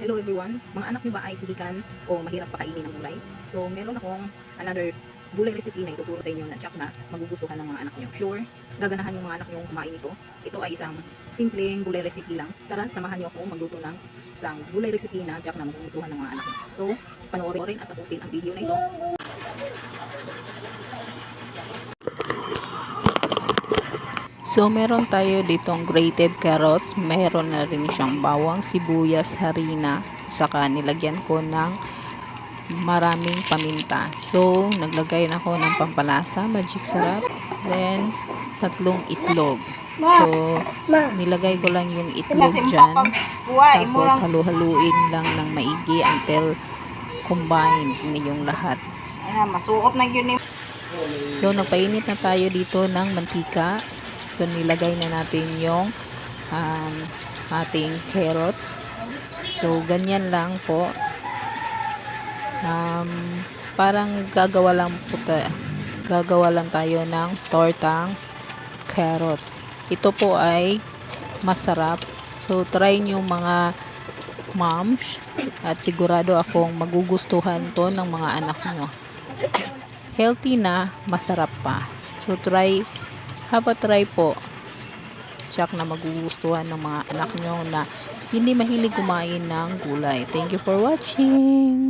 Hello everyone, mga anak niyo ba ay pihikan o mahirap pakainin ng gulay? So meron akong another gulay recipe na ituturo sa inyo na tsak na magugustuhan ng mga anak niyo. Sure, gaganahan yung mga anak niyo kumain ito. Ito ay isang simpleng gulay recipe lang. Tara, samahan niyo ako magluto ng isang gulay recipe na tsak na magugustuhan ng mga anak niyo. So, panoorin at tapusin ang video na ito. So, meron tayo ditong grated carrots. Meron na rin siyang bawang, sibuyas, harina. Saka nilagyan ko ng maraming paminta. So, naglagay na ako ng pampalasa, magic sarap. Then, tatlong itlog. So, nilagay ko lang yung itlog dyan. Tapos, halu-haluin lang ng maigi until combined na yung lahat. Ayan, masuot na yun So, nagpainit na tayo dito ng mantika. So, nilagay na natin yung um, ating carrots. So, ganyan lang po. Um, parang gagawa lang po ta- gagawa lang tayo ng tortang carrots. Ito po ay masarap. So, try nyo mga moms at sigurado akong magugustuhan to ng mga anak nyo healthy na, masarap pa. So, try, have a try po. Check na magugustuhan ng mga anak nyo na hindi mahilig kumain ng gulay. Thank you for watching!